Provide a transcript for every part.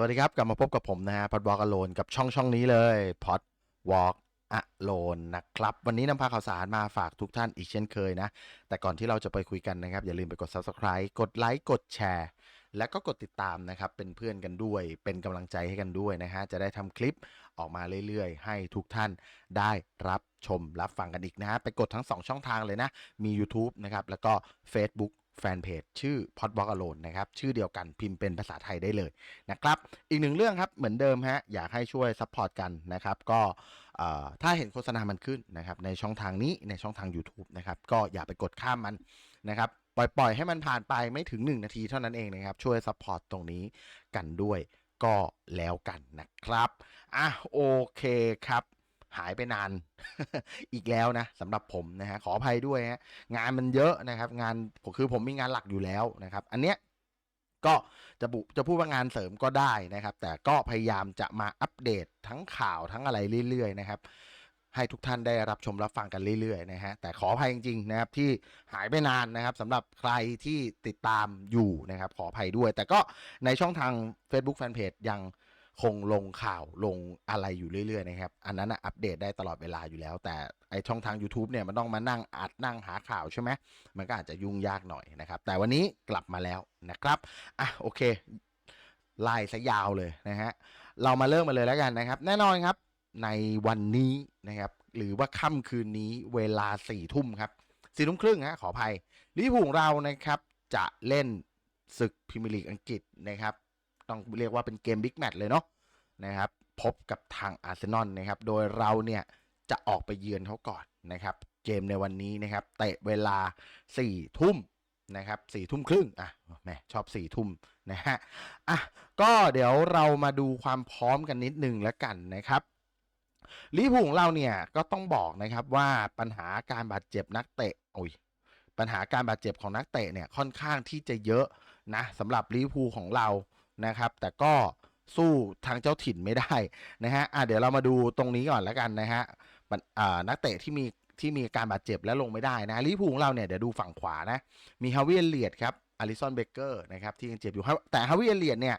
สวัสดีครับ กลับมาพบกับผมนะฮะพอดวอล์กอโลนกับช่องช่องนี้เลยพอดวอล์กอโลนนะครับ วันนี้นำพาข่าวสารมาฝากทุกท่านอีกเช่นเคยนะ แต่ก่อนที่เราจะไปคุยกันนะครับ อย่าลืมไปกด Subscribe กดไลค์กดแชร์และก็กดติดตามนะครับ เป็นเพื่อนกันด้วย เป็นกำลังใจให้กันด้วยนะฮะจะได้ทำคลิปออกมาเรื่อยๆ ให้ทุกท่านได้รับชมรับฟังกันอีกนะฮะไปกดทั้ง 2 ช่องทางเลยนะ มี YouTube นะครับแล้วก็ Facebook แฟนเพจชื่อ p o d w a l k Alone นะครับ ชื่อเดียวกันพิมพ์เป็นภาษาไทยได้เลยนะครับ อีกหนึ่งเรื่องครับ เหมือนเดิมฮะ อยากให้ช่วยซัพพอร์ตกันนะครับ ก็ถ้าเห็นโฆษณามันขึ้นนะครับ ในช่องทางนี้ในช่องทาง YouTube นะครับ ก็อย่าไปกดข้ามมันนะครับปล่อยปล่อยให้มันผ่านไปไม่ถึง 1 นาทีเท่านั้นเองนะครับ ช่วยซัพพอร์ตตรงนี้กันด้วยก็แล้วกันนะครับ อะโอเคครับ หายไปนาน อีกแล้วนะสำหรับผมนะฮะขออภัยด้วยฮะงานมันเยอะนะครับ งานผมคือผมมีงานหลักอยู่แล้วนะครับ อันเนี้ยก็จะบุจะพูดว่างานเสริมก็ได้นะครับ แต่ก็พยายามจะมาอัปเดตทั้งข่าวทั้งอะไรเรื่อยๆนะครับให้ทุกท่านได้รับชมรับฟังกันเรื่อยๆนะฮะแต่ขออภัยจริงๆนะครับที่หายไปนานนะครับสำหรับใครที่ติดตามอยู่นะครับขออภัยด้วย แต่ก็ในช่องทาง Facebook Fanpage ยัง คงลงข่าวลงอะไรอยู่เรื่อยๆนะครับ อันนั้นอัปเดตได้ตลอดเวลาอยู่แล้ว แต่ไอช่องทาง YouTube เนี่ยมันต้องมานั่งอัดนั่งหาข่าวใช่ไหมมันก็อาจจะยุ่งยากหน่อยนะครับ แต่วันนี้กลับมาแล้วนะครับอะโอเคไล่ซะยาวเลยนะฮะเรามาเริ่มมาเลยแล้วกันนะครับ แน่นอนครับในวันนี้นะครับ หรือว่าค่ำคืนนี้เวลาสี่ทุ่มครับสี่ทุ่มครึ่งฮะขออภัยลิเวอร์พูลของเรานะครับจะเล่นศึกพรีเมียร์ลีกอังกฤษนะครับ ต้องเรียกว่าเป็นเกมบิ๊กแมตช์เลยเนาะนะครับพบกับทางอาร์เซนอลนะครับ โดยเราเนี่ยจะออกไปเยือนเขาก่อนนะครับ เกมในวันนี้นะครับเตะเวลาสี่ทุ่มนะครับสี่ทุ่มครึ่งอะแหมชอบสี่ทุ่มนะฮะอะก็เดี๋ยวเรามาดูความพร้อมกันนิดนึงแล้วกันนะครับลิพูของเราเนี่ยก็ต้องบอกนะครับว่าปัญหาการบาดเจ็บนักเตะโอ้ยปัญหาการบาดเจ็บของนักเตะเนี่ยค่อนข้างที่จะเยอะนะสำหรับลิพูของเรา นะครับ แต่ก็สู้ทางเจ้าถิ่นไม่ได้นะฮะอะเดี๋ยวเรามาดูตรงนี้ก่อนแล้วกันนะฮะปัญอ่นักเตะที่มีที่มีการบาดเจ็บและลงไม่ได้นะลิพูของเราเนี่ยเดี๋ยวดูฝั่งขวานะ มีฮาวิเอเลียดครับอาริสันเบเกอร์นะครับที่ยังเจ็บอยู่แต่ฮาวิเอเลียดเนี่ย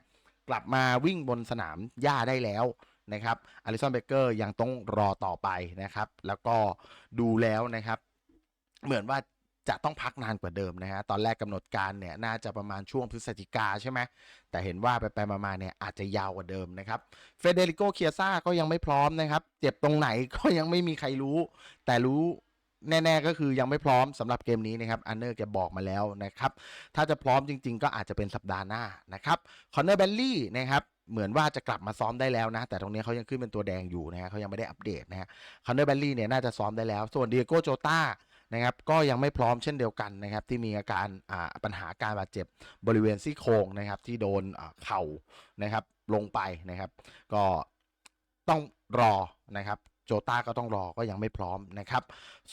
กลับมาวิ่งบนสนามหญ้าได้แล้วนะครับอลิสันเบเกอร์ยังต้องรอต่อไปนะครับ แล้วก็ดูแล้วนะครับ เหมือนว่า จะต้องพักนานกว่าเดิมนะฮะตอนแรกกำหนดการเนี่ยน่าจะประมาณช่วงพฤศจิกาใช่ไหมแต่เห็นว่าไปไปมาๆเนี่ยอาจจะยาวกว่าเดิมนะครับเฟเดริโกเคียซ่าก็ยังไม่พร้อมนะครับ เจ็บตรงไหนก็ยังไม่มีใครรู้ แต่รู้แน่ ๆ ก็คือยังไม่พร้อมสำหรับเกมนี้นะครับอันเนอร์แกบอกมาแล้วนะครับ ถ้าจะพร้อมจริง ๆ ก็อาจจะเป็นสัปดาห์หน้านะครับคอนเนอร์เบลลี่นะครับเหมือนว่าจะกลับมาซ้อมได้แล้วนะ แต่ตรงนี้เขายังขึ้นเป็นตัวแดงอยู่นะฮะเขายังไม่ได้อัปเดตนะฮะคอนเนอร์เบลลี่เนี่ยน่าจะซ้อมได้แล้ว ส่วนเดียโกโจตา นะครับก็ยังไม่พร้อมเช่นเดียวกันนะครับที่มีอาการปัญหาการบาดเจ็บบริเวณซี่โครงนะครับที่โดนเข่านะครับลงไปนะครับ ก็ต้องรอนะครับโจต้าก็ต้องรอก็ยังไม่พร้อมนะครับ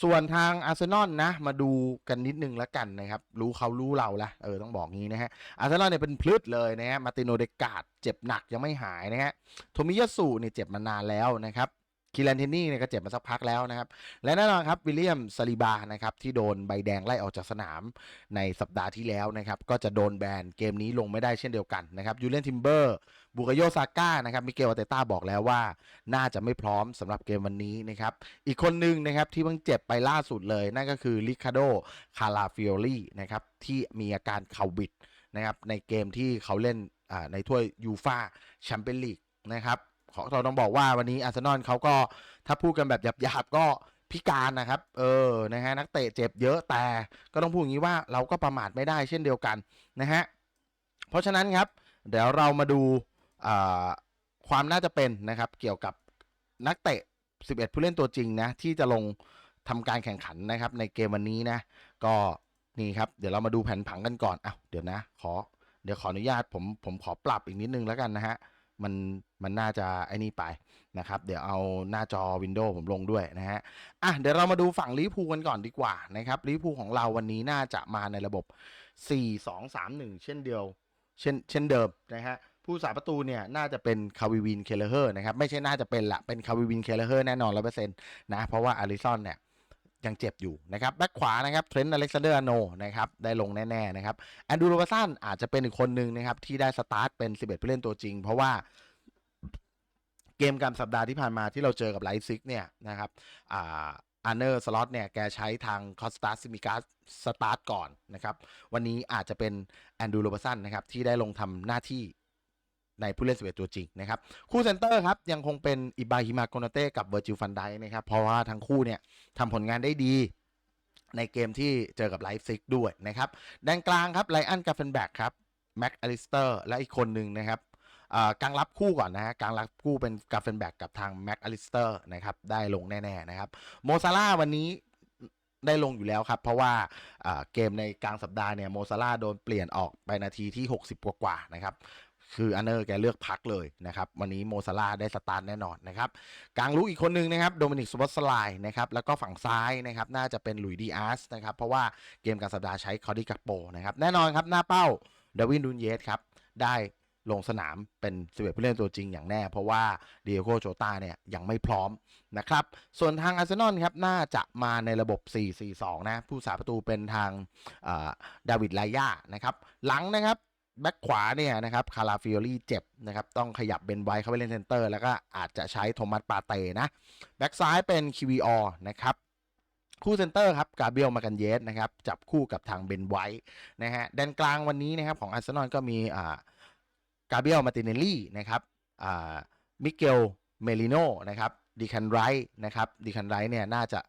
ส่วนทางอาร์เซนอลนะ มาดูกันนิดนึงแล้วกันนะครับ รู้เขารู้เราละเออต้องบอกงี้นะฮะอาร์เซนอลเนี่ยเป็นพลืดเลยนะฮะมาติโนเดกาดเจ็บหนักยังไม่หายนะฮะโทมิยาสุเนี่ยเจ็บมานานแล้วนะครับ คิรันเทนนี่เนี่ยก็เจ็บมาสักพักแล้วนะครับ และแน่นอนครับวิลเลียมซาลิบานะครับที่โดนใบแดงไล่ออกจากสนามในสัปดาห์ที่แล้วนะครับก็จะโดนแบนเกมนี้ลงไม่ได้เช่นเดียวกันนะครับยูเลนทิมเบอร์บุกโยซาก้านะครับมิเกลอาเตต้าบอกแล้วว่า น่าจะไม่พร้อมสำหรับเกมวันนี้นะครับอีกคนหนึ่งนะครับที่เพิ่งเจ็บไปล่าสุดเลย นั่นก็คือลิคาโดคาราฟิโอลีนะครับที่มีอาการเข่าบิดนะครับในเกมที่เขาเล่นในถ้วยยูฟาแชมเปี้ยนลีกนะครับ เราต้องบอกว่าวันนี้อาร์เซนอลเขาก็ถ้าพูดกันแบบหยาบๆก็พิการนะครับ เออ นะฮะ นักเตะเจ็บเยอะแต่ก็ต้องพูดอย่างนี้ว่าเราก็ประมาทไม่ได้เช่นเดียวกันนะฮะ เพราะฉะนั้นครับ เดี๋ยวเรามาดูความน่าจะเป็นนะครับ เกี่ยวกับนักเตะ 11 ผู้เล่นตัวจริงนะ ที่จะลงทำการแข่งขันนะครับ ในเกมวันนี้นะ ก็นี่ครับ เดี๋ยวเรามาดูแผนผังกันก่อนอ้าวเดี๋ยวนะ ขอ เดี๋ยวขออนุญาตผมผมขอปรับอีกนิดนึงแล้วกันนะฮะ มันมันน่าจะไอ้นี่ไปนะครับ เดี๋ยวเอาหน้าจอวินโดว์ผมลงด้วยนะฮะอะเดี๋ยวเรามาดูฝั่งลิพูกันก่อนดีกว่านะครับลิพูของเราวันนี้น่าจะมาในระบบ 4 2 3 1 เช่นเดียว เช่นเช่นเดิมนะฮะผู้สาประตูเนี่ยน่าจะเป็นคาวิวินเคเลเฮอร์นะครับไม่ใช่น่าจะเป็นละเป็นคาวิวินเคเลเฮอร์แน่นอนร้อเปอร์เซ็นต์นะเพราะว่าอาริซอนเนี่ย ยังเจ็บอยู่นะครับแบ็คขวานะครับเทรนต์อเล็กซานเดอร์โนนะครับได้ลงแน่ๆนะครับแอนดูโรบาสันอาจจะเป็นอีกคนหนึ่งนะครับที่ได้สตาร์ทเป็น 11 ผู้เล่นตัวจริง เพราะว่าเกมการสัปดาห์ที่ผ่านมาที่เราเจอกับไลฟ์ซิกเนี่ยนะครับอ่าอันเนอร์สล็อตเนี่ยแกใช้ทางคอสตาซิมิกาสตาร์ทก่อนนะครับวันนี้อาจจะเป็นแอนดูโรบาสันนะครับที่ได้ลงทำหน้าที่ ในผู้เล่น 11 ตัวจริงนะครับ คู่เซนเตอร์ครับ ยังคงเป็นอิบาฮิมาโกนาเต้กับเวอร์จิลฟันไดนะครับ เพราะว่าทั้งคู่เนี่ยทำผลงานได้ดีในเกมที่เจอกับไลฟ์ซิกด้วยนะครับแดนกลางครับไลอันกาเฟนแบกครับแม็กอลิสเตอร์และอีกคนหนึ่งนะครับอ่ากลางรับคู่ก่อนนะฮะกลางรับคู่เป็นกาเฟนแบกกับทางแม็กอลิสเตอร์นะครับได้ลงแน่ๆนะครับโมซาร่าวันนี้ได้ลงอยู่แล้วครับ เพราะว่าอ่าเกมในกลางสัปดาห์เนี่ยโมซาร่าโดนเปลี่ยนออกไปนาทีที่ 60 กว่าๆนะครับ คืออันเนอร์แกเลือกพักเลยนะครับวันนี้โมซาร่าได้สตาร์ทแน่นอนนะครับกลางลุกอีกคนหนึ่งนะครับโดมินิกสวอตสไลน์นะครับแล้วก็ฝั่งซ้ายนะครับน่าจะเป็นหลุยดีอาร์สนะครับเพราะว่าเกมกลารสัปดาห์ใช้คอร์ดิกัปโปนะครับแน่นอนครับหน้าเป้าเดวินดูนเยสครับได้ลงสนามเป็น11ผู้เล่นตัวจริงอย่างแน่ เพราะว่าเดียโกโจตาเนี่ยยังไม่พร้อมนะครับ ส่วนทางอาร์เซนอลครับน่าจะมาในระบบ 4-4-2 นะ ผู้สาประตูเป็นทางดาวิดไลยานะครับ หลังนะครับ แบ็คขวาเนี่ยนะครับคาราฟิโอลี่เจ็บนะครับต้องขยับเบนไวท์เข้าไปเล่นเซนเตอร์ แล้วก็อาจจะใช้โทมัสปาเต้นะแบ็คซ้ายเป็นคิวีออนะครับคู่เซนเตอร์ครับกาเบียลมากันเยสนะครับจับคู่กับทางเบนไวท์นะฮะแดนกลางวันนี้นะครับของอาร์เซนอลก็มีอ่ากาเบียลมาติเนลลี่นะครับอ่ามิเกลเมลิโนนะครับดีคันไรนะครับดีคันไรเนี่ยน่าจะ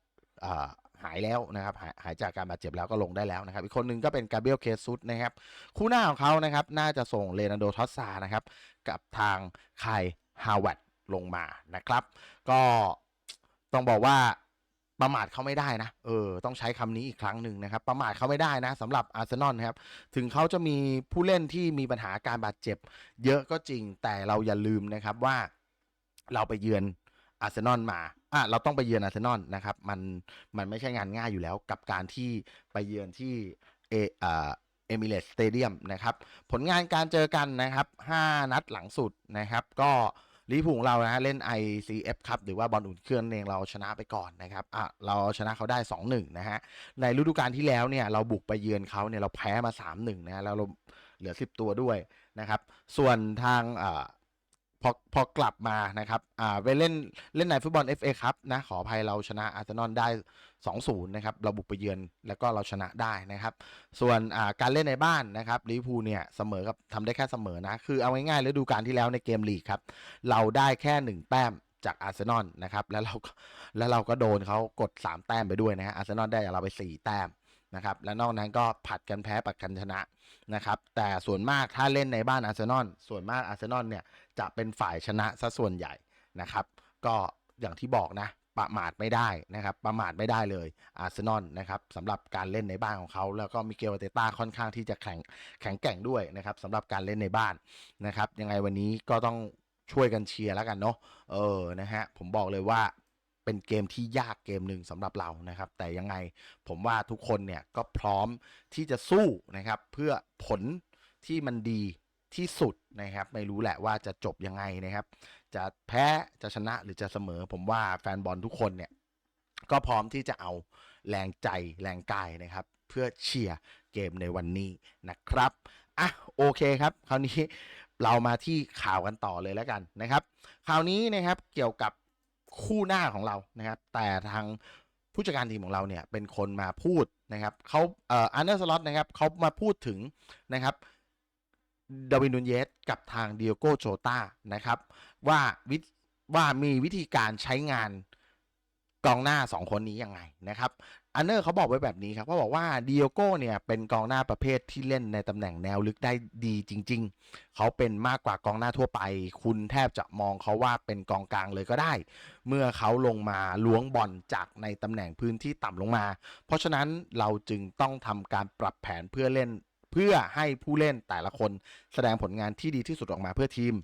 อ่า หายแล้วนะครับหายหายจากการบาดเจ็บแล้วก็ลงได้แล้วนะครับ อีกคนหนึ่งก็เป็นกาเบรียลเคซุสนะครับ คู่หน้าของเขานะครับ น่าจะส่งเลนาโดทอสซานะครับ กับทางไคฮาวเวิร์ดลงมานะครับ ก็ต้องบอกว่าประมาทเขาไม่ได้นะ เออ ต้องใช้คำนี้อีกครั้งหนึ่งนะครับ ประมาทเขาไม่ได้นะสำหรับอาร์เซนอลนะครับ ถึงเขาจะมีผู้เล่นที่มีปัญหาการบาดเจ็บ เยอะก็จริง แต่เราอย่าลืมนะครับว่าเราไปเยือนอาร์เซนอลมา อะเราต้องไปเยือนอาร์เซนอลนะครับ มันมันไม่ใช่งานง่ายอยู่แล้วกับการที่ไปเยือนที่เออ่าเอมิเรตสเตเดียมนะครับ ผลงานการเจอกันนะครับ 5 นัดหลังสุดนะครับ ก็ลิพูของเรานะฮะเล่น ICF ครับหรือว่าบอลอุ่นเครื่องเองเราชนะไปก่อนนะครับอะเราชนะเขาได้ 2-1 นะฮะในฤดูกาลที่แล้วเนี่ยเราบุกไปเยือนเขาเนี่ยเราแพ้มา 3-1 นะฮะแล้วเราเหลือ 10 ตัวด้วยนะครับ ส่วนทางอ่า พอพอกลับมานะครับอ่าไปเล่นเล่นในฟุตบอล FA ครับนะขออภัยเราชนะอาร์เซนอลได้ 2-0 นะครับ เราบุกไปเยือนแล้วก็เราชนะได้นะครับ ส่วนอ่าการเล่นในบ้านนะครับลิเวอร์พูลเนี่ยเสมอกับทำได้แค่เสมอนะ คือเอาง่ายๆฤดูกาลที่แล้วในเกมลีกครับ เราได้แค่ 1 แต้มจากอาร์เซนอลนะครับแล้วเราก็แล้วเราก็โดนเขากด 3 แต้มไปด้วยนะฮะอาร์เซนอลได้จากเราไป 4 แต้ม นะครับและนอกนั้นก็ผัดกันแพ้ปัดกันชนะนะครับแต่ส่วนมากถ้าเล่นในบ้านอาร์เซนอลส่วนมากอาร์เซนอลเนี่ยจะเป็นฝ่ายชนะซะส่วนใหญ่นะครับ ก็อย่างที่บอกนะประมาทไม่ได้นะครับประมาทไม่ได้เลยอาร์เซนอลนะครับสำหรับการเล่นในบ้านของเขา แล้วก็มิเกลอาเตต้าค่อนข้างที่จะแข็งแข็งแกร่งด้วยนะครับสำหรับการเล่นในบ้านนะครับยังไงวันนี้ก็ต้องช่วยกันเชียร์แล้วกันเนาะเออนะฮะผมบอกเลยว่า เป็นเกมที่ยากเกมหนึ่งสำหรับเรานะครับ แต่ยังไงผมว่าทุกคนเนี่ยก็พร้อมที่จะสู้นะครับ เพื่อผลที่มันดีที่สุดนะครับ ไม่รู้แหละว่าจะจบยังไงนะครับ จะแพ้จะชนะหรือจะเสมอ ผมว่าแฟนบอลทุกคนเนี่ยก็พร้อมที่จะเอาแรงใจแรงกายนะครับ เพื่อเชียร์เกมในวันนี้นะครับอะโอเคครับ คราวนี้เรามาที่ข่าวกันต่อเลยแล้วกันนะครับ คราวนี้นะครับเกี่ยวกับ คู่หน้าของเรานะครับ แต่ทางผู้จัดการทีมของเราเนี่ยเป็นคนมาพูดนะครับเขาเอ่ออันเดอร์สล็อตนะครับเขามาพูดถึงนะครับดาวินนูนเยสกับทางเดียโกโจตานะครับว่าวิว่ามีวิธีการใช้งานกองหน้า 2 คนนี้ยังไงนะครับ อันเนอร์เขาบอกไว้แบบนี้ครับเขาบอกว่าเดียโก้เนี่ยเป็นกองหน้าประเภทที่เล่นในตำแหน่งแนวลึกได้ดีจริง ๆ เขาเป็นมากกว่ากองหน้าทั่วไป คุณแทบจะมองเขาว่าเป็นกองกลางเลยก็ได้ เมื่อเขาลงมาล้วงบอลจากในตำแหน่งพื้นที่ต่ำลงมา เพราะฉะนั้นเราจึงต้องทำการปรับแผนเพื่อเล่นเพื่อให้ผู้เล่นแต่ละคนแสดงผลงานที่ดีที่สุดออกมาเพื่อทีม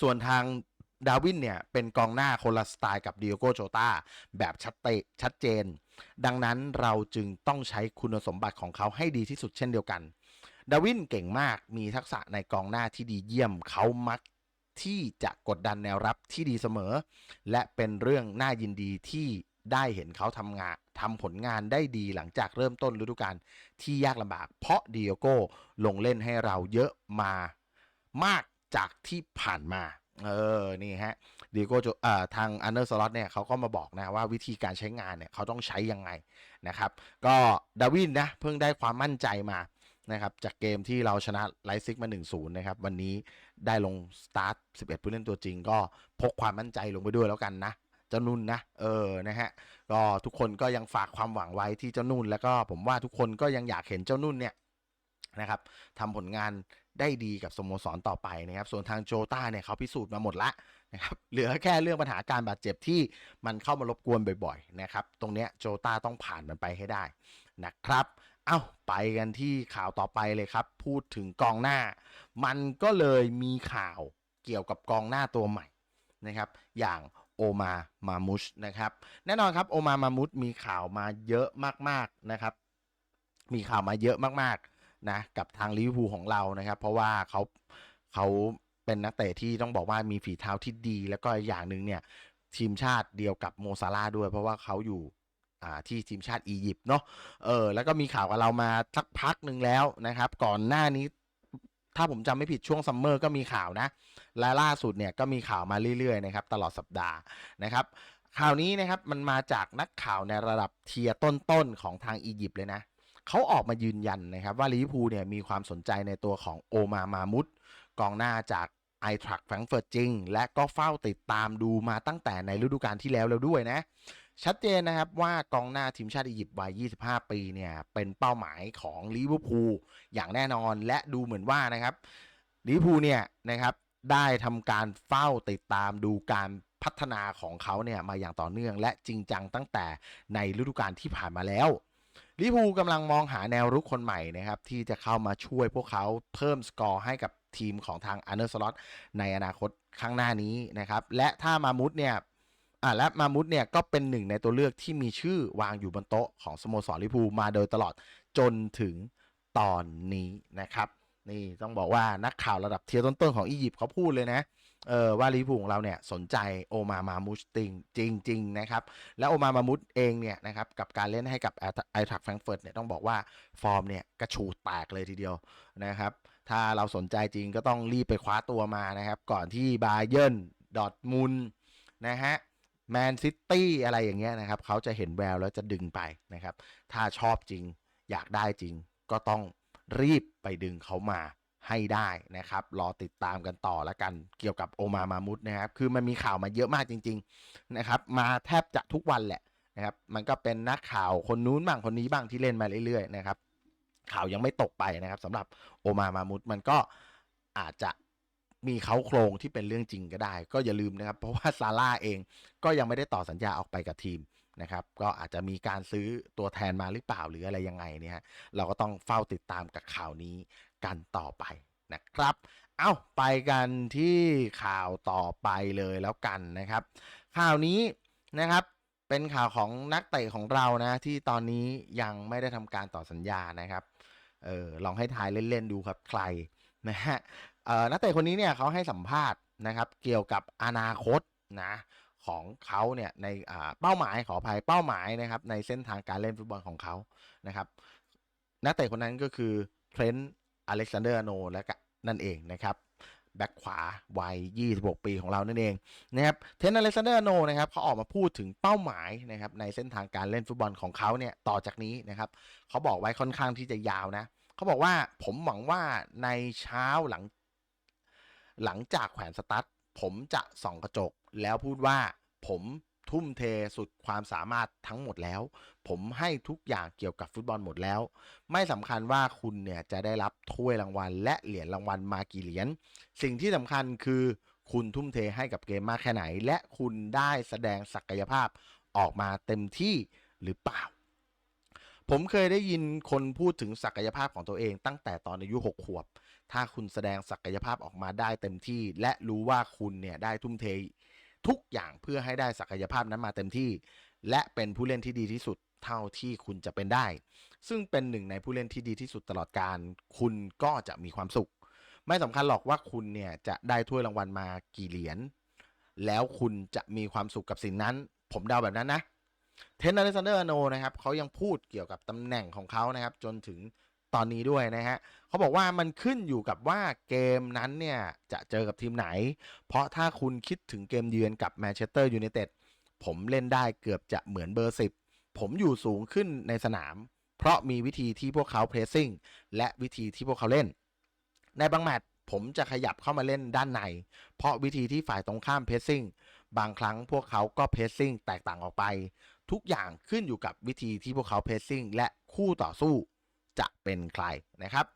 ส่วนทาง ดาวินเนี่ยเป็นกองหน้าคนละสไตล์กับดิโอโกโจตาแบบชัดเตชัดเจน ดังนั้นเราจึงต้องใช้คุณสมบัติของเขาให้ดีที่สุดเช่นเดียวกัน ดาวินเก่งมากมีทักษะในกองหน้าที่ดีเยี่ยมเขามักที่จะกดดันแนวรับที่ดีเสมอ และเป็นเรื่องน่ายินดีที่ได้เห็นเขาทำงานทำผลงานได้ดีหลังจากเริ่มต้นฤดูกาลที่ยากลำบาก เพราะดิโอโก้ลงเล่นให้เราเยอะมามากจากที่ผ่านมา เออ นี่ฮะดิโก้เอ่อทางอันเดอร์สล็อตเนี่ยเขาก็มาบอกนะว่าวิธีการใช้งานเนี่ยเขาต้องใช้ยังไงนะครับ ก็ดาวินนะเพิ่งได้ความมั่นใจมานะครับจากเกมที่เราชนะไลซิกมา 1-0 นะครับ วันนี้ได้ลงสตาร์ท 11 ผู้เล่นตัวจริงก็พกความมั่นใจลงไปด้วยแล้วกันนะเจ้านุ่นนะ เออ นะฮะ ก็ทุกคนก็ยังฝากความหวังไว้ที่เจ้านุ่น แล้วก็ผมว่าทุกคนก็ยังอยากเห็นเจ้านุ่นเนี่ยนะครับทำผลงาน ได้ดีกับสโมสรต่อไปนะครับ ส่วนทางโจต้าเนี่ยเขาพิสูจน์มาหมดละนะครับ เหลือแค่เรื่องปัญหาการบาดเจ็บที่มันเข้ามารบกวนบ่อยๆนะครับ ตรงเนี้ยโจต้าต้องผ่านมันไปให้ได้นะครับ เอ้าไปกันที่ข่าวต่อไปเลยครับ พูดถึงกองหน้า มันก็เลยมีข่าวเกี่ยวกับกองหน้าตัวใหม่นะครับ อย่างโอมามามุชนะครับ แน่นอนครับโอมามามุชมีข่าวมาเยอะมากๆนะครับ มีข่าวมาเยอะมากๆ นะกับทางลิเวอร์พูลของเรานะครับ เพราะว่าเขาเขาเป็นนักเตะที่ต้องบอกว่ามีฝีเท้าที่ดี แล้วก็อย่างหนึ่งเนี่ยทีมชาติเดียวกับโมซาลาด้วย เพราะว่าเขาอยู่อ่าที่ทีมชาติอียิปต์เนาะเออแล้วก็มีข่าวกับเรามาสักพักหนึ่งแล้วนะครับ ก่อนหน้านี้ถ้าผมจำไม่ผิดช่วงซัมเมอร์ก็มีข่าวนะ และล่าสุดเนี่ยก็มีข่าวมาเรื่อยๆนะครับตลอดสัปดาห์นะครับข่าวนี้นะครับมันมาจากนักข่าวในระดับเทียร์ต้นๆของทางอียิปต์เลยนะ เขาออกมายืนยันนะครับว่าลิเวอร์พูลเนี่ยมีความสนใจในตัวของโอมามามุดกองหน้าจากไอทรัคแฟรงเฟิร์ตจริง และก็เฝ้าติดตามดูมาตั้งแต่ในฤดูกาลที่แล้วแล้วด้วยนะ ชัดเจนนะครับว่ากองหน้าทีมชาติอียิปต์วัย 25 ปีเนี่ย เป็นเป้าหมายของลิเวอร์พูลอย่างแน่นอนและดูเหมือนว่านะครับลิเวอร์พูลเนี่ยนะครับได้ทำการเฝ้าติดตามดูการพัฒนาของเขาเนี่ยมาอย่างต่อเนื่อง และจริงจังตั้งแต่ในฤดูกาลที่ผ่านมาแล้ว ลิเวอร์พูลกำลังมองหาแนวรุกคนใหม่นะครับ ที่จะเข้ามาช่วยพวกเขาเพิ่มสกอร์ให้กับทีมของทางอันเดอร์สล็อตในอนาคตข้างหน้านี้นะครับ และถ้ามามุดเนี่ยอ่าและมามุดเนี่ยก็เป็นหนึ่งในตัวเลือกที่มีชื่อวางอยู่บนโต๊ะของสโมสรลิเวอร์พูลมาโดยตลอดจนถึงตอนนี้นะครับ นี่ต้องบอกว่านักข่าวระดับเทียร์ต้นๆของอียิปต์เขาพูดเลยนะเออว่าลิพูของเราเนี่ยสนใจโอมามามุชติงจริง ๆ นะครับ และโอมามามุชเองเนี่ยนะครับกับการเล่นให้กับไอทักแฟรงเฟิร์ตเนี่ยต้องบอกว่าฟอร์มเนี่ยกระชูแตกเลยทีเดียวนะครับ ถ้าเราสนใจจริงก็ต้องรีบไปคว้าตัวมานะครับ ก่อนที่บาเยิร์นดอทมุนนะฮะแมนซิตี้อะไรอย่างเงี้ยนะครับเขาจะเห็นแววแล้วจะดึงไปนะครับ ถ้าชอบจริงอยากได้จริงก็ต้อง รีบไปดึงเขามาให้ได้นะครับ รอติดตามกันต่อแล้วกันเกี่ยวกับโอมามามุดนะครับ คือมันมีข่าวมาเยอะมากจริง ๆนะครับ มาแทบจะทุกวันแหละนะครับ มันก็เป็นนักข่าวคนนู้นบ้างคนนี้บ้างที่เล่นมาเรื่อยๆนะครับ ข่าวยังไม่ตกไปนะครับสำหรับโอมามามุดมันก็อาจจะมีเขาโครงที่เป็นเรื่องจริงก็ได้ ก็อย่าลืมนะครับ เพราะว่าซาร่าเองก็ยังไม่ได้ต่อสัญญาออกไปกับทีม นะครับ ก็อาจจะมีการซื้อตัวแทนมาหรือเปล่าหรืออะไรยังไงเนี่ยเราก็ต้องเฝ้าติดตามกับข่าวนี้กันต่อไปนะครับ เอ้าไปกันที่ข่าวต่อไปเลยแล้วกันนะครับ ข่าวนี้นะครับเป็นข่าวของนักเตะของเรานะที่ตอนนี้ยังไม่ได้ทำการต่อสัญญานะครับเออลองให้ทายเล่นๆดูครับใครนะฮะนักเตะคนนี้เนี่ยเขาให้สัมภาษณ์นะครับ เกี่ยวกับอนาคตนะ ของเขาเนี่ยในเป้าหมายขออภัยเป้าหมายนะครับในเส้นทางการเล่นฟุตบอลของเขานะครับนักเตะคนนั้นก็คือเทรนต์อเล็กซานเดอร์โนและนั่นเองนะครับแบ็คขวาวัย 26 ปีของเรานั่นเองนะครับเทนอเล็กซานเดอร์โนนะครับเขาออกมาพูดถึงเป้าหมายนะครับในเส้นทางการเล่นฟุตบอลของเขาเนี่ยต่อจากนี้นะครับเขาบอกไว้ค่อนข้างที่จะยาวนะเขาบอกว่าผมหวังว่าในเช้าหลังหลังจากแขวนสตั๊ด ผมจะส่องกระจกแล้วพูดว่าผมทุ่มเทสุดความสามารถทั้งหมดแล้ว ผมให้ทุกอย่างเกี่ยวกับฟุตบอลหมดแล้ว ไม่สำคัญว่าคุณเนี่ยจะได้รับถ้วยรางวัล และเหรียญรางวัลมากี่เหรียญสิ่งที่สำคัญคือคุณทุ่มเทให้กับเกมมากแค่ไหน และคุณได้แสดงศักยภาพออกมาเต็มที่หรือเปล่า ผมเคยได้ยินคนพูดถึงศักยภาพของตัวเองตั้งแต่ตอนอายุ 6 ขวบ ถ้าคุณแสดงศักยภาพออกมาได้เต็มที่ และรู้ว่าคุณเนี่ยได้ทุ่มเททุกอย่างเพื่อให้ได้ศักยภาพนั้นมาเต็มที่ และเป็นผู้เล่นที่ดีที่สุดเท่าที่คุณจะเป็นได้ ซึ่งเป็นหนึ่งในผู้เล่นที่ดีที่สุดตลอดการ คุณก็จะมีความสุข ไม่สำคัญหรอกว่าคุณเนี่ยจะได้ถ้วยรางวัลมากี่เหรียญแล้วคุณจะมีความสุขกับสิ่งนั้น ผมเดาแบบนั้นนะ เทนนิสเซนเดอร์โนนะครับเขายังพูดเกี่ยวกับตำแหน่งของเขานะครับ จนถึง ตอนนี้ด้วยนะฮะเขาบอกว่ามันขึ้นอยู่กับว่าเกมนั้นเนี่ยจะเจอกับทีมไหน เพราะถ้าคุณคิดถึงเกมเยือนกับแมนเชสเตอร์ยูไนเต็ดผมเล่นได้เกือบจะเหมือนเบอร์ 10 ผมอยู่สูงขึ้นในสนาม เพราะมีวิธีที่พวกเขาเพรสซิ่งและวิธีที่พวกเขาเล่น ในบางแมตช์ผมจะขยับเข้ามาเล่นด้านใน เพราะวิธีที่ฝ่ายตรงข้ามเพรสซิ่งบางครั้งพวกเขาก็เพรสซิ่งแตกต่างออกไป ทุกอย่างขึ้นอยู่กับวิธีที่พวกเขาเพรสซิ่งและคู่ต่อสู้ จะเป็นใครนะครับ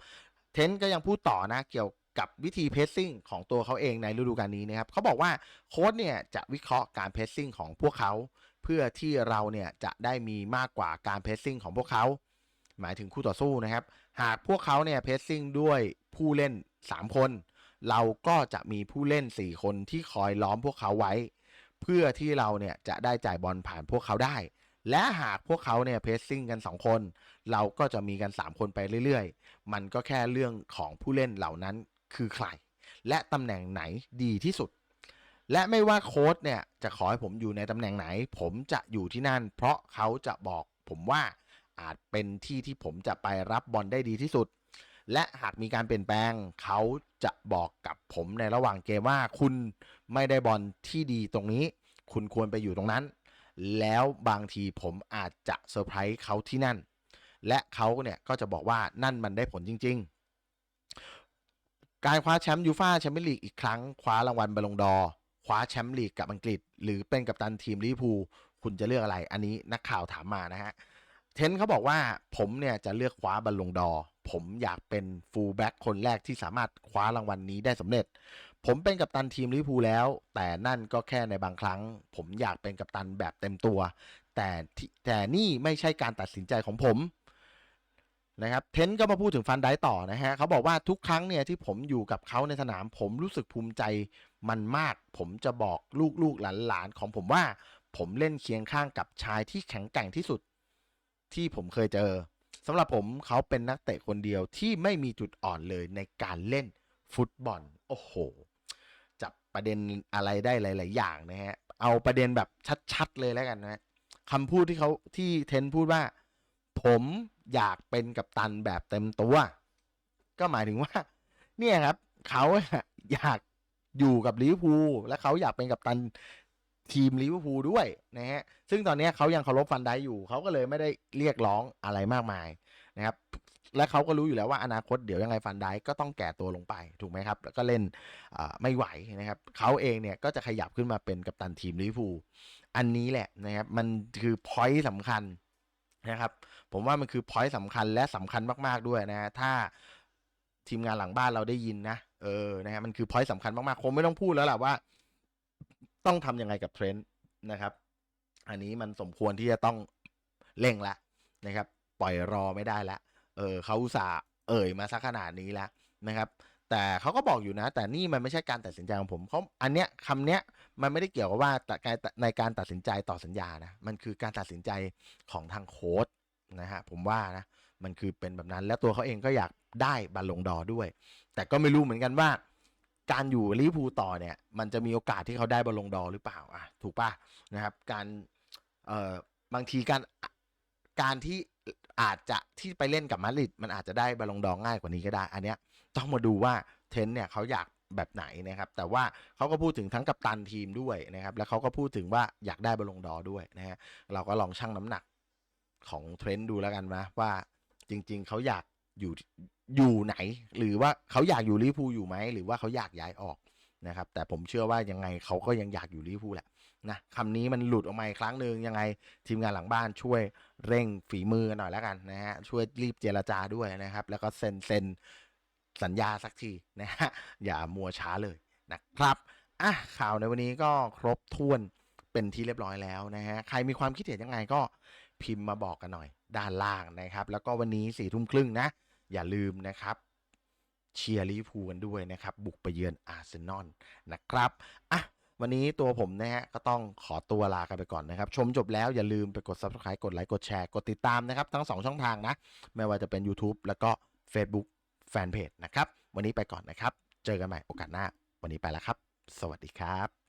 เทนก็ยังพูดต่อนะเกี่ยวกับวิธีเพสซิ่งของตัวเขาเองในฤดูกาลนี้นะครับเขาบอกว่าโค้ชเนี่ยจะวิเคราะห์การเพสซิ่งของพวกเขา เพื่อที่เราเนี่ยจะได้มีมากกว่าการเพสซิ่งของพวกเขา หมายถึงคู่ต่อสู้นะครับ หากพวกเขาเนี่ยเพสซิ่งด้วยผู้เล่น 3 คน เราก็จะมีผู้เล่น 4 คนที่คอยล้อมพวกเขาไว้ เพื่อที่เราเนี่ยจะได้จ่ายบอลผ่านพวกเขาได้ และหากพวกเขาเนี่ยเพสซิ่งกัน 2 คน เราก็จะมีกัน 3 คนไปเรื่อยๆ มันก็แค่เรื่องของผู้เล่นเหล่านั้นคือใคร และตำแหน่งไหนดีที่สุด และไม่ว่าโค้ชเนี่ยจะขอให้ผมอยู่ในตำแหน่งไหน ผมจะอยู่ที่นั่น เพราะเขาจะบอกผมว่าอาจเป็นที่ที่ผมจะไปรับบอลได้ดีที่สุด และหากมีการเปลี่ยนแปลง เขาจะบอกกับผมในระหว่างเกมว่าคุณไม่ได้บอลที่ดีตรงนี้ คุณควรไปอยู่ตรงนั้น แล้วบางทีผมอาจจะเซอร์ไพรส์เขาที่นั่น และเขาเนี่ยก็จะบอกว่านั่นมันได้ผลจริง ๆ การคว้าแชมป์ยูฟ่าแชมเปี้ยนลีกอีกครั้งคว้ารางวัลบอลงดอคว้าแชมป์ลีกกับอังกฤษ หรือเป็นกัปตันทีมลิเวอร์พูลคุณจะเลือกอะไร อันนี้นักข่าวถามมานะฮะเทนเขาบอกว่าผมเนี่ยจะเลือกคว้าบอลลงดอ ผมอยากเป็นฟูลแบ็กคนแรกที่สามารถคว้ารางวัลนนี้ได้สำเร็จ ผมเป็นกัปตันทีมลิเวอร์พูลแล้ว แต่นั่นก็แค่ในบางครั้ง ผมอยากเป็นกัปตันแบบเต็มตัว แต่แต่นี่ไม่ใช่การตัดสินใจของผม นะครับเทนก็มาพูดถึงฟันไดต่อนะฮะเขาบอกว่าทุกครั้งเนี่ยที่ผมอยู่กับเขาในสนาม ผมรู้สึกภูมิใจมันมาก ผมจะบอกลูกๆหลานๆของผมว่า ผมเล่นเคียงข้างกับชายที่แข็งแกร่งที่สุด ที่ผมเคยเจอสำหรับผมเขาเป็นนักเตะคนเดียวที่ไม่มีจุดอ่อนเลยในการเล่นฟุตบอลโอ้โห จับประเด็นอะไรได้หลาย ๆ อย่างนะฮะเอาประเด็นแบบชัด ๆ เลยแล้วกันนะคำพูดที่เขาที่เทนพูดว่า ผม อยากเป็นกัปตันแบบเต็มตัว ก็หมายถึงว่า เนี่ยครับ เขาอยากอยู่กับลิเวอร์พูลและเขาอยากเป็นกัปตันทีมลิเวอร์พูลด้วยนะฮะ ซึ่งตอนนี้เขายังเคารพฟันได้อยู่ เขาก็เลยไม่ได้เรียกร้องอะไรมากมายนะครับ และเขาก็รู้อยู่แล้วว่าอนาคตเดี๋ยวยังไงฟันได้ก็ต้องแก่ตัวลงไปถูกไหมครับ แล้วก็เล่นไม่ไหวนะครับ เขาเองเนี่ยก็จะขยับขึ้นมาเป็นกัปตันทีมลิเวอร์พูล อันนี้แหละนะครับ มันคือพอยต์สำคัญ นะครับผมว่ามันคือพอยต์สำคัญและสำคัญมาก ๆ ด้วยนะถ้าทีมงานหลังบ้านเราได้ยินนะเออนะฮะมันคือพอยต์สำคัญมากๆคงไม่ต้องพูดแล้วแหละว่า ต้องทำยังไงกับเทรนด์นะครับ อันนี้มันสมควรที่จะต้องเร่งละนะครับ ปล่อยรอไม่ได้ละเออเขาอุตส่าห์เอ่ยมาสักขนาดนี้แล้วนะครับ แต่เขาก็บอกอยู่นะ แต่นี่มันไม่ใช่การตัดสินใจของผมเขาอันเนี้ยคำเนี้ยมันไม่ได้เกี่ยวกับว่าในการตัดสินใจต่อสัญญานะมันคือการตัดสินใจของทางโค้ดนะฮะผมว่านะมันคือเป็นแบบนั้น และตัวเขาเองก็อยากได้บัลลงดอด้วย แต่ก็ไม่รู้เหมือนกันว่า การอยู่ลิพูลต่อเนี่ยมันจะมีโอกาสที่เขาได้บอลลงดอหรือเปล่าอะถูกป่ะนะครับการเอ่อบางทีการการที่ อาจจะที่ไปเล่นกับมาดริดมันอาจจะได้บอลลงดองง่ายกว่านี้ก็ได้ อันเนี้ยต้องมาดูว่าเทนเนี่ยเขาอยากแบบไหนนะครับ แต่ว่าเขาก็พูดถึงทั้งกัปตันทีมด้วยนะครับ แล้วเขาก็พูดถึงว่าอยากได้บอลลงดอด้วยนะฮะเราก็ลองชั่งน้ำหนักของเทรนด์ดูแล้วกันนะว่าจริง ๆเขาอยากอยู่อยู่ไหน หรือว่าเขาอยากอยู่ลิเวอร์พูลอยู่ไหมหรือว่าเขาอยากย้ายออกนะครับ แต่ผมเชื่อว่ายังไงเขาก็ยังอยากอยู่ลิเวอร์พูลแหละ นะคำนี้มันหลุดออกมาอีกครั้งหนึ่งยังไงทีมงานหลังบ้านช่วยเร่งฝีมือหน่อยแล้วกันนะฮะช่วยรีบเจรจาด้วยนะครับ แล้วก็เซ็นเซ็นสัญญาสักทีนะฮะอย่ามัวช้าเลยนะครับอะข่าวในวันนี้ก็ครบถ้วนเป็นที่เรียบร้อยแล้วนะฮะใครมีความคิดเห็นยังไงก็พิมพ์มาบอกกันหน่อย ด้านล่างนะครับ แล้วก็วันนี้สี่ทุ่มครึ่งนะ อย่าลืมนะครับเชียร์ลิเวอร์พูลกันด้วยนะครับ บุกไปเยือนอาร์เซนอลนะครับอะ วันนี้ตัวผมนะฮะก็ต้องขอตัวลากันไปก่อนนะครับ ชมจบแล้วอย่าลืมไปกด subscribe กดไลค์กดแชร์กดติดตามนะครับ ทั้ง 2 ช่องทางนะ ไม่ว่าจะเป็น YouTube แล้วก็ Facebook Fanpage นะครับ วันนี้ไปก่อนนะครับ เจอกันใหม่โอกาสหน้า วันนี้ไปแล้วครับ สวัสดีครับ